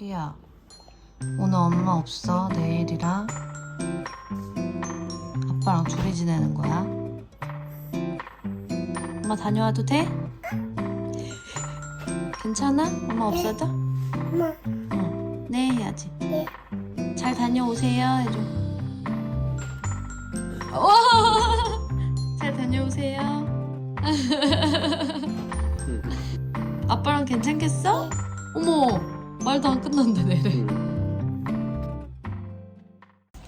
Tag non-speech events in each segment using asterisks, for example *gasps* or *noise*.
자기야, 오늘 엄마 없어. 내일이랑 아빠랑 둘이 지내는 거야. 엄마 다녀와도 돼? 괜찮아? 엄마 없어도? 엄마, 응. 네 해야지. 네. 잘 다녀오세요 해줘. 오! *laughs* 잘 다녀오세요. *laughs* 아빠랑 괜찮겠어? 어머 말도 안 끝났는데 내래.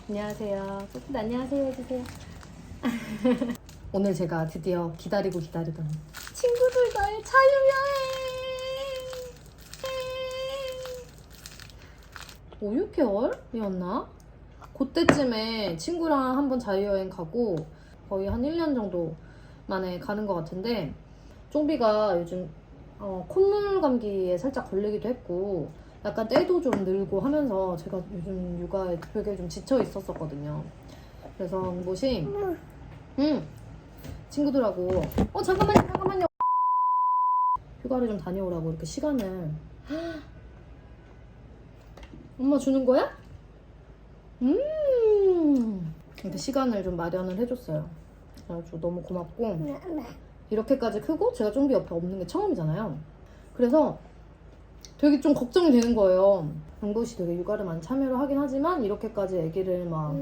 안녕하세요. 소프트 안녕하세요 해주세요. *laughs* 오늘 제가 드디어 기다리고 기다리던 친구들과의 자유여행! 5, 6개월이었나? 그때쯤에 친구랑 한번 자유여행 가고 거의 한 1년 정도 만에 가는 것 같은데 쫑비가 요즘 어, 콧물 감기에 살짝 걸리기도 했고 약간 때도 좀 늘고 하면서 제가 요즘 육아에 되게 좀 지쳐 있었었거든요. 그래서 응보시 응 친구들하고 어 잠깐만요 잠깐만요 휴가를 좀 다녀오라고 이렇게 시간을 엄마 주는 거야? 음 근데 시간을 좀 마련을 해줬어요. 그래가지고 너무 고맙고 이렇게까지 크고 제가 좀비 옆에 없는 게 처음이잖아요. 그래서 되게 좀 걱정이 되는 거예요. 양보씨 되게 육아를 많이 참여를 하긴 하지만 이렇게까지 아기를 막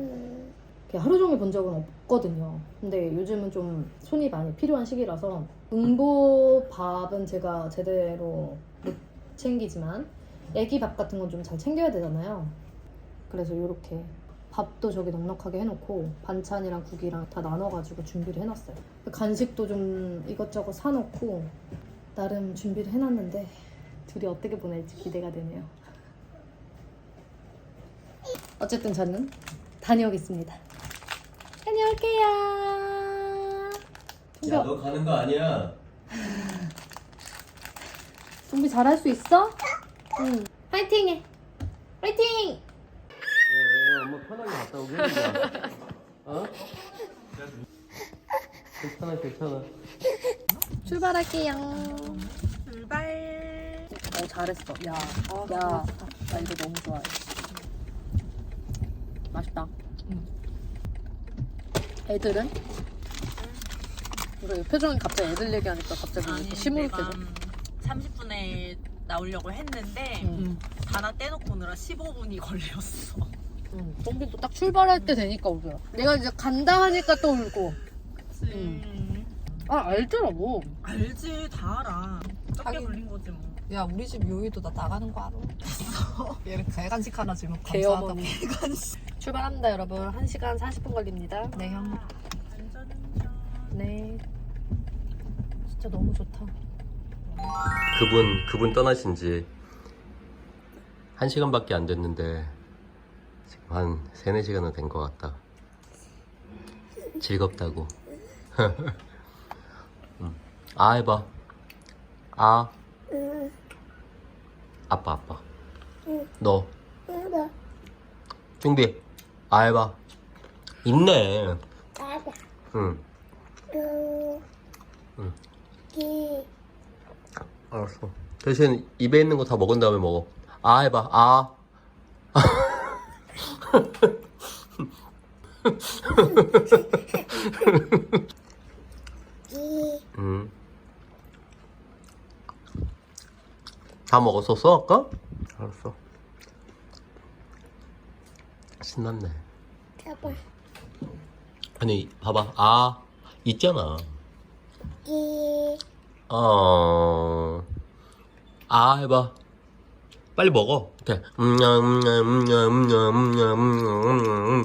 이렇게 하루 종일 본 적은 없거든요. 근데 요즘은 좀 손이 많이 필요한 시기라서 응보 밥은 제가 제대로 못 챙기지만 아기 밥 같은 건 좀 잘 챙겨야 되잖아요. 그래서 이렇게 밥도 저기 넉넉하게 해놓고 반찬이랑 국이랑 다 나눠가지고 준비를 해놨어요. 간식도 좀 이것저것 사놓고 나름 준비를 해놨는데 둘이 어떻게 보낼지 기대가 되네요. 어쨌든 저는 다녀오겠습니다. 다녀올게요. 야, 너 가는 거 아니야. *laughs* 준비 잘할 수 있어? 응. 파이팅해. 파이팅! 왜, 엄마 편하게 갔다 오게 해주자. 어? 괜찮아, 괜찮아. 출발할게요. 출발. 오 잘했어. 야, 야, 나 이거 너무 좋아해. 맛있다. 애들은? 우리 표정이 갑자기 애들 얘기하니까 갑자기 이렇게 시무룩해져. 내가 30분에 나오려고 했는데 응. 하나 떼놓고 오느라 15분이 걸렸어. 응. 좀비도 딱 출발할 때 되니까 울더라. 내가 이제 간다 하니까 또 울고. 그치. 응. 아 알더라 뭐. 알지 다 알아. 적게 하긴. 걸린 거지 뭐. 야 우리 집 요이도 나 나가는 거 알아? 얘를 개간식 하나 주면 감사하다 개어머니. 출발합니다 여러분. 1시간 40분 걸립니다. 네 형. 안전운전. 네. 진짜 너무 좋다. 그분, 그분 떠나신 지한 시간밖에 안 됐는데 지금 한 세네 시간은 된 것 같다. 즐겁다고. *laughs* 음. 아 해봐. 아. 아빠, 아빠. 너. 준비. 아 해봐. 있네. 응. 알았어. 대신 입에 있는 거 다 먹은 다음에 먹어. 아 해봐. 아. *laughs* 음. 다 먹었었어 아까? 알았어. 신났네. 아니 봐봐. 아 있잖아. 어. 아 해봐. 빨리 먹어. 이렇게. 음, 음, 음, 음, 음, 음, 음.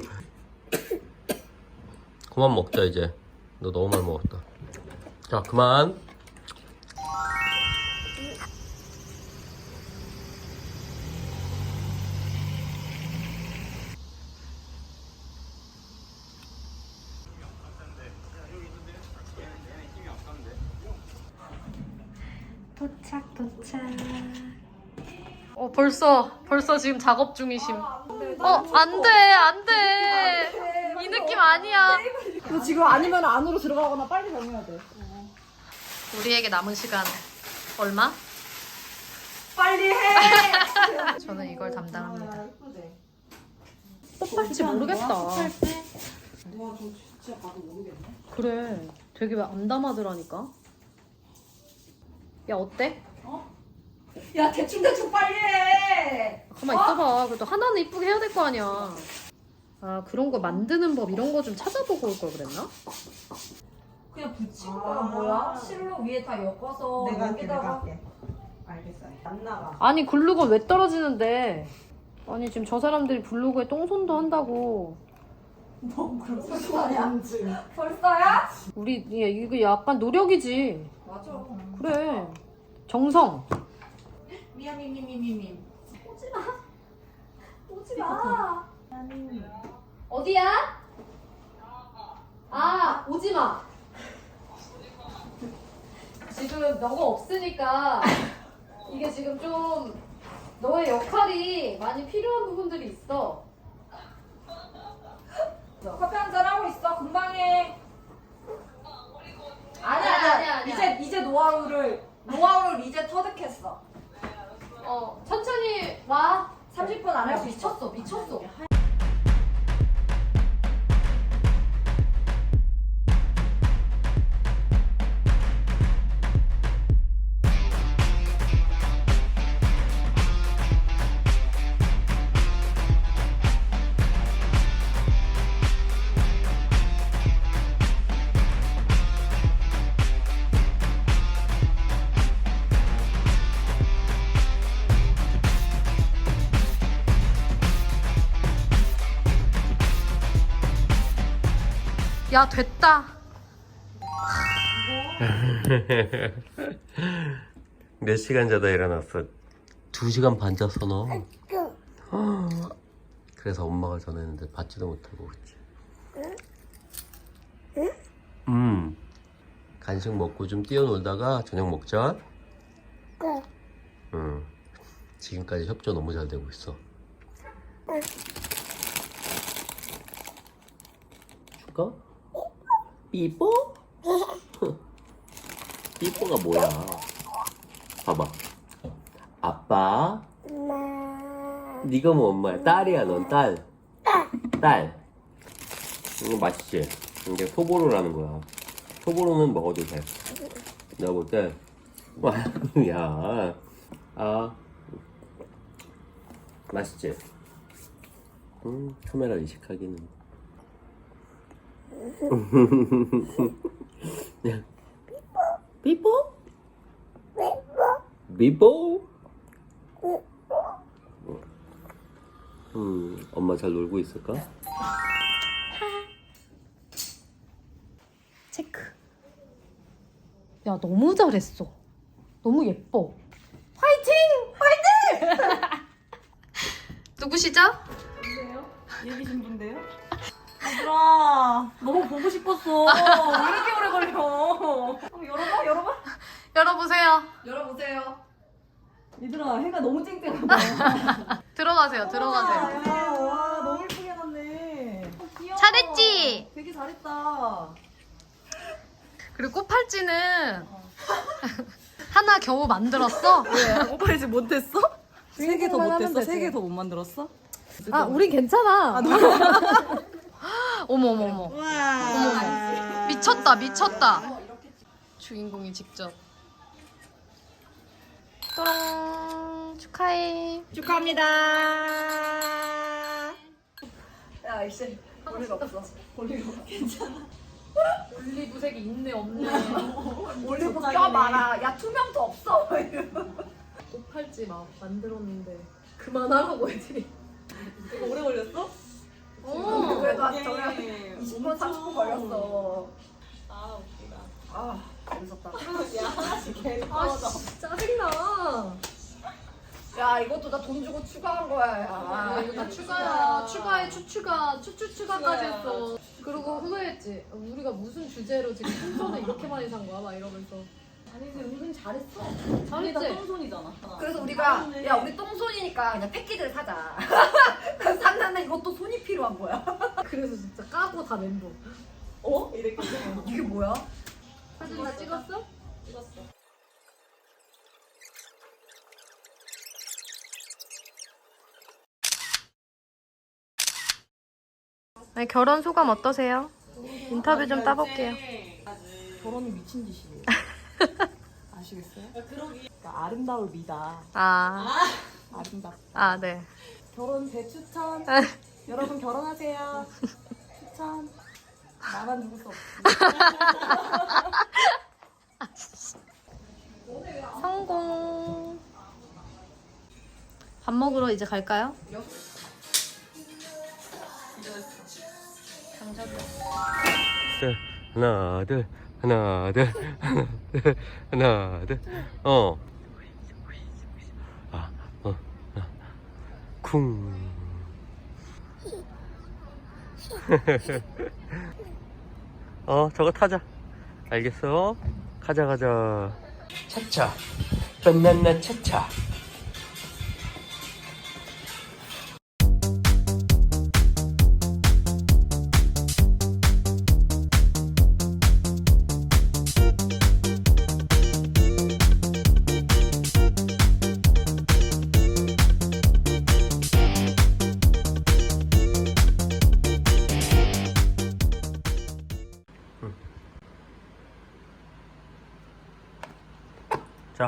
그만 먹자 이제. 너 너무 많이 먹었다. 자 그만. 도착 도착. 어 벌써 벌써 지금 작업 중이심. 어 안돼 안돼. 이 느낌 아니야. 너 지금 아니면 안으로 들어가거나 빨리 다녀야 돼. 우리에게 남은 시간 얼마? 빨리 해! *laughs* 저는 이걸 걸 담당합니다. 뽑할지 모르겠다. 와, 저 진짜 봐도 모르겠네. 그래. 되게 왜 암담하더라니까. 야 어때? 야, 대충 대충 빨리 해! 가만 있어봐. 그래도 하나는 이쁘게 해야 될 거 아니야. 아 그런 거 만드는 법 이런 거 좀 찾아보고 올 걸 그랬나? 그냥 붙인 아. 거야 뭐야? 실로 위에 다 엮어서 내가 할게, 내가 여기다가 할게. 알겠어. 안 나가. 아니 글루건 왜 떨어지는데? 아니 지금 저 사람들이 블로그에 똥손도 한다고. 너 그럼 벌써야? 벌써야? 우리 야, 이거 약간 노력이지. 맞아 그래. 정성. 미안 미미미미미 어디야? 아 오지 마. 지금 너가 없으니까 이게 지금 좀 너의 역할이 많이 필요한 부분들이 있어. 커피 한잔 하고 있어 금방 해 아니야 아니야, 아니야 아니야. 이제 이제 노하우를 노하우를 이제 터득했어 어 천천히 와. 30분 안 할 수 있어 미쳤어 미쳤어. 야 됐다. *laughs* 몇 시간 자다 일어났어? 두 시간 반 잤어 너. *gasps* 그래서 엄마가 전화했는데 받지도 못하고 그랬지. 음. 간식 먹고 좀 뛰어놀다가 저녁 먹자. 응. 지금까지 협조 너무 잘 되고 있어. 줄까? 삐뽀? 삐뽀가 *laughs* 뭐야? 봐봐. 아빠. 네가 뭐 엄마야? 딸이야, 넌 딸. 딸. 이거 맛있지? 이게 소보로라는 거야. 소보로는 먹어도 돼. 내가 볼 때, 와, *laughs* 야, 아, 맛있지? 음, 카메라 의식하기는. 야. 삐뽀? 삐뽀? 음, 엄마 잘 놀고 있을까? 체크. 야 너무 잘했어. 너무 예뻐. 화이팅! 화이팅! 누구시죠? 얘기신 분데요? 얘들아, 너무 보고 싶었어. 왜 *laughs* 이렇게 오래 걸려? 한번 열어봐, 열어봐. 열어보세요. 열어보세요 얘들아, 해가 너무 쨍쨍하다. *laughs* 들어가세요. 들어가세요. 야, 와, 너무 예쁘게 해놨네. 어, 귀여워. 잘했지? 되게 잘했다. 그리고 꽃팔찌는 하나 겨우 만들었어. *laughs* 왜? 오빠 이제 못했어? 세 개 더 못했어? 세 개 더 못 만들었어? 아, 우린 괜찮아. 어머 어머 어머. 와. 미쳤다 미쳤다. 주인공이 직접. 또랑 축하해. 축하합니다. 야, 이씨. 볼일 없어. 볼일 없어. 괜찮아. 올리브색이 있네 없네. *laughs* 올리브 껴봐라 야 투명도 없어 *laughs* 꽃팔찌 막 만들었는데 그만하라고 애들이. 이거 오래 걸렸어? 어. 그래도 한 예. 저녁 20분 30분 걸렸어 아, 웃기다. 아 재밌었다 야, 하나씩 계속 아 떨어져. 씨, 짜증나. 야 이것도 나 돈 주고 추가한 거야 아, 야 이거 다 추가야. 추가에 추추가 추추 추가까지 했어. 그리고 후회했지. 우리가 무슨 주제로 지금 풍선을 이렇게 많이 산 거야? 막 이러면서. 아니 근데 은근 잘했어. 잘했지? 똥손이잖아. 그래서 우리가 아, 야 우리 똥손이니까 그냥 패키지를 사자. *laughs* 그래서 샀는데 이것도 손이 필요한 거야. *laughs* 그래서 진짜 까고 다 멘붕. 어? 이렇게 이게 뭐야? 사진 다 찍었어? 찍었어. 아니, 결혼 소감 어떠세요? 어, 인터뷰 좀 따볼게요. 결혼이 미친 짓이에요. *laughs* 아시겠어요? 그러니까 아름다울 미다. 아, 아름답. 아, 네. 결혼 대추천. 여러분 결혼하세요. 추천. 나만 누굴 수 없어. *laughs* 성공. 밥 먹으러 이제 갈까요? 둘, 하나, 둘, 하나, 둘, 하나, 둘, *laughs* 하나, 둘. 어. 아, 어, 아. 쿵. *laughs* 어, 저거 타자. 알겠어? 가자, 가자. 차차. 바나나 차차.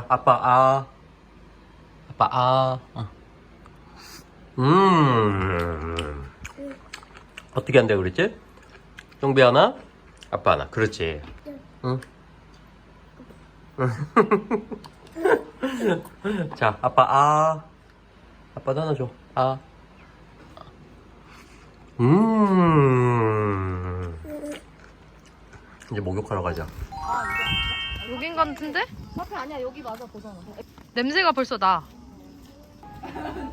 아빠 아. 아빠 아. 어. 음. 어떻게 한다 그랬지? 용비 하나? 아빠 하나. 그렇지. 응. *laughs* 자, 아빠 아. 아빠도 하나 줘. 아. 음. 이제 목욕하러 가자. 여긴 같은데? 카페 아니야 여기 맞아 보잖아. 냄새가 벌써 나.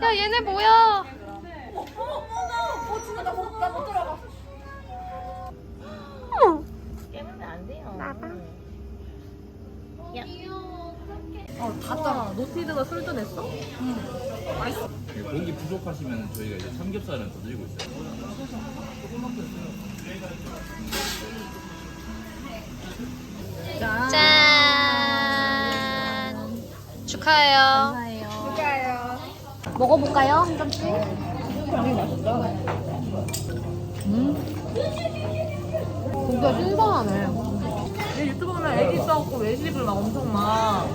야, 얘네 뭐야? 갔다. 노티드가 술도 냈어? 고기 부족하시면 저희가 이제 삼겹살은 더 드리고 있어요. 짠. 축하해요. 먹어볼까요? 한 점씩? 진짜 신선하네. 내 유튜브 보면 애기 써갖고 외식을 막 엄청 막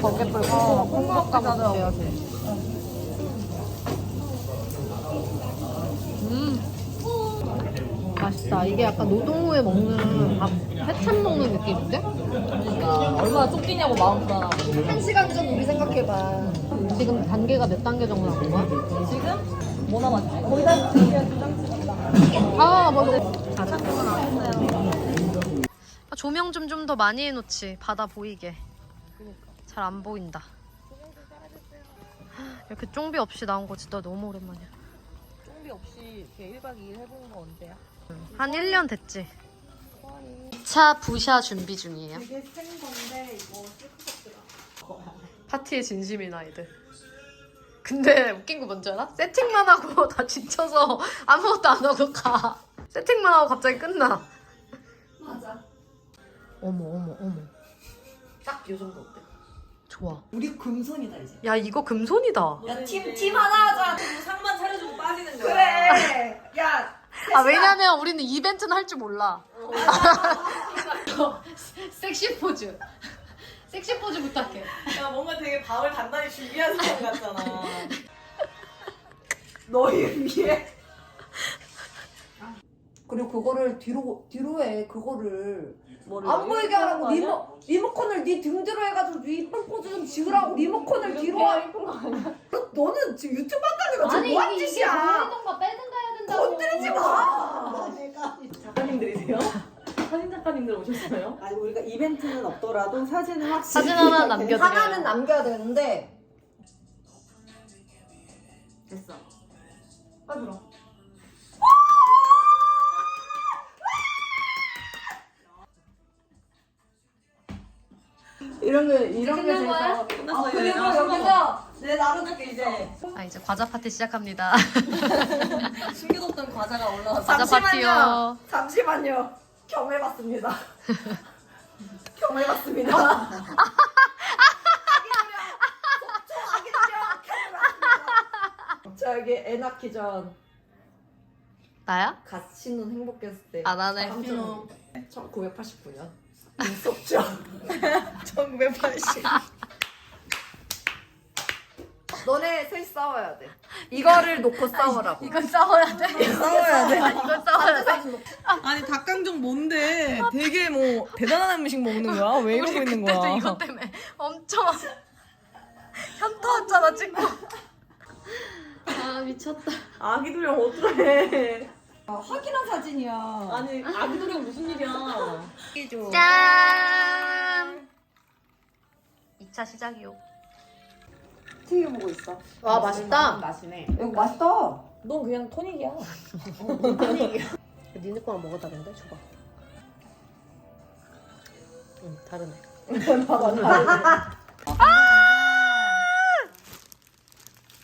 덮개 뿔고 어, 콩밥 가보세요. 해야지. 맛있다. 이게 약간 노동 후에 먹는 밥 해참 먹는 느낌인데? 얼마나 쫓기냐고 마음 불안하고. 한 시간 전 우리 생각해봐. 지금 단계가 몇 단계 정도 남은 거야? 지금 뭐 남았지? 거의 아 맞아. 아, 조명 좀 좀 더 많이 해놓지. 바다 보이게. 잘 안 보인다. 이렇게 쫑비 없이 나온 거 진짜 너무 오랜만이야. 준비 없이 이렇게 1박 2일 해보는 거 언제야? 한 1년 됐지. 차 부샤 준비 중이에요. 되게 센 건데 이거 파티의 진심인 아이들. 근데 웃긴 거 뭔지 알아? 세팅만 하고 *laughs* 다 지쳐서 아무것도 안 하고 가. 세팅만 하고 갑자기 끝나. 맞아. 어머 어머 어머. 딱 요 정도 어때? 좋아. 우리 금손이다 이제. 야 이거 금손이다. 야 팀 팀 하나 하자. 상만 차려주고 빠지는 거야. 그래. 야. 아 왜냐면 우리는 이벤트는 할 줄 몰라. 섹시 포즈. 섹시 포즈 부탁해. 야 뭔가 되게 밥을 단단히 준비한 사람 같잖아. *laughs* 너희 위해. 그리고 그거를 뒤로 뒤로 해 그거를 안 보이게 하라고 리모 리모컨을 네 등 뒤로 해가지고 네 이쁜 포즈 좀 지으라고 리모컨을 뒤로 하. 너, 너는 지금 유튜브 한다는 거 지금 뭐한 짓이야? 보이던가 빼든가 해야 된다고. 건드리지 마. 작가님들이세요? 사진 작가님들 오셨어요? *laughs* 아니 우리가 이벤트는 없더라도 사진은 확실히 사진 하나 남겨드려요. 하나는 남겨야 되는데 됐어. 빨리 들어. *laughs* 이런 거 이런 게 재밌어. 끝났어요. 아, 그리고 아, 여기서 내 나눠줄게 이제. 아 이제 과자 파티 시작합니다. *laughs* 숨겨뒀던 과자가 올라왔어. 과자 파티요. 잠시만요. 아기들이야. 경험해봤습니다. 자 여기 애 낳기 전. 나야? 갓 신혼 행복했을 때. 아 나는 1989년. 눈썹죠. 1980. 너네 셋이 싸워야 돼. 이거를 놓고 싸우라고. 이건 싸워야 돼. 싸워야 돼. 이건 싸워야 돼. 아니 닭강정 뭔데? 되게 뭐 대단한 음식 먹는 거야? 왜 이러고 우리 있는 그때도 거야? 이것 때문에 엄청 현타 왔잖아 찍고. 아 미쳤다. 아기 도령 어떡해? 확인한 사진이야. 아니 아기 도령 무슨 일이야? 짠. 2차 시작이요. 튀겨 보고 있어. 와 맛있다. 맛이네. 이거 맛있다. 넌 그냥 토닉이야. *laughs* 니네 거랑 먹었다던데 줘봐. 응 다르네.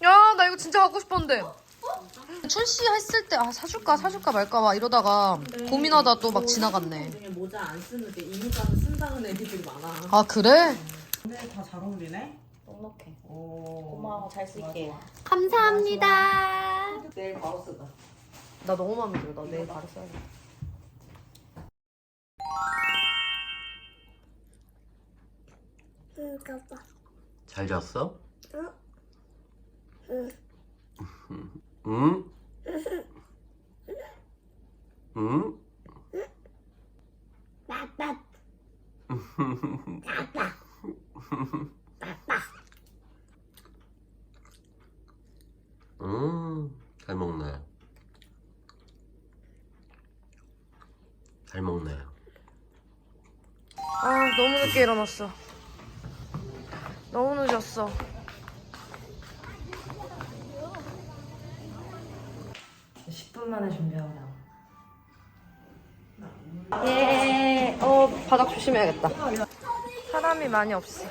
야, 나 이거 진짜 갖고 싶었는데. 출시했을 때 아 사줄까 사줄까 말까 봐 이러다가 고민하다 또 막 지나갔네. 중에 모자 안 쓰는데 이모자는 쓴다는 애들이 많아. 아 그래? 근데 다 잘 어울리네. 넉넉해. 오. 고마워 잘 쓸게. 감사합니다. 내일 바로 쓰다. 나 너무 마음에 들어. 나 내일 바로 써야겠다. 잘 잤어? 응. 응? 응? 음, 잘 먹네. 잘 먹네. 아 너무 늦게 일어났어. 너무 늦었어. 예, 어 바닥 조심해야겠다. 사람이 많이 없어.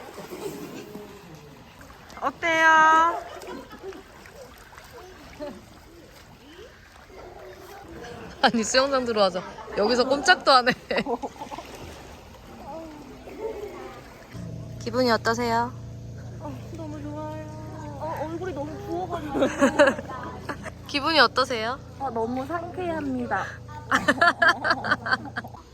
어때요? 아니 수영장 들어와서 여기서 꼼짝도 안 해. *laughs* 기분이 어떠세요? 너무 좋아요. 어, 얼굴이 너무 부어가지고. *laughs* 기분이 어떠세요? 아, 너무 상쾌합니다. *laughs*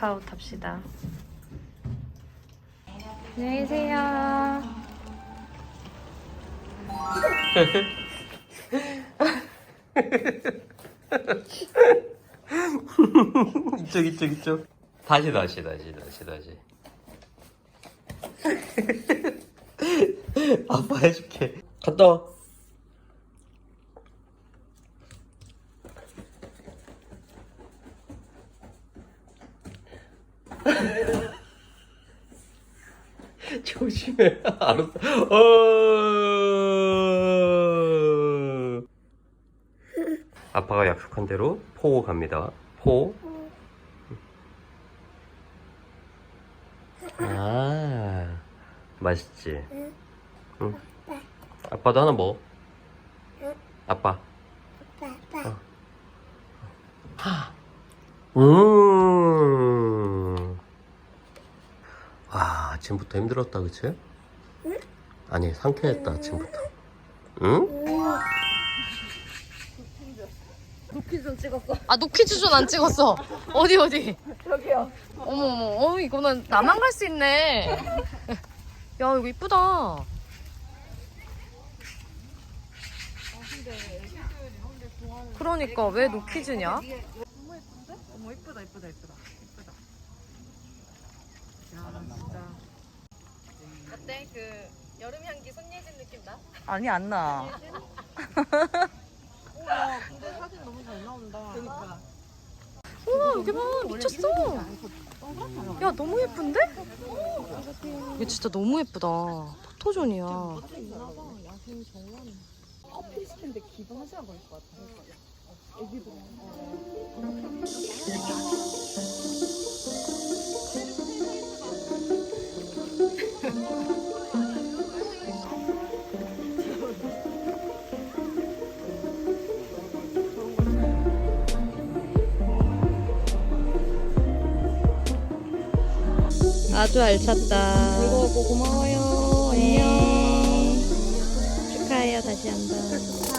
체크아웃 합시다. 안녕히 계세요. 이쪽 이쪽 이쪽. 다시 다시 다시 다시 다시. 아빠 해줄게. 갔다 와. 조심해. *laughs* 알았어. 어... 아빠가 약속한 대로 포 갑니다. 포. 아, 맛있지? 응. 아빠도 하나 먹어. 아빠. 어. 음. 와, 아침부터 힘들었다, 그치? 아니, 상쾌했다, 아침부터. 응? 아 노키즈존 안 찍었어. 어디 어디? 저기요. 어머 어머. 어 이거는 나만 갈 수 있네. 야 이거 이쁘다. 그러니까 왜 노키즈냐? 어머 이쁘다 이쁘다 이쁘다 이쁘다. 야 진짜. 어때 그 여름 향기 손예진 느낌 나? 아니 안 나. 우와 여기 봐 미쳤어. 야 너무 예쁜데? 이거 진짜 너무 예쁘다. 포토존이야. 커피 기본 한 시간 걸릴 것 같아. 애기도. 아주 알찼다. 즐거웠고 고마워요. 안녕. 축하해요, 다시 한 번.